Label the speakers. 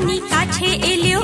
Speaker 1: রানী কাছে এলেও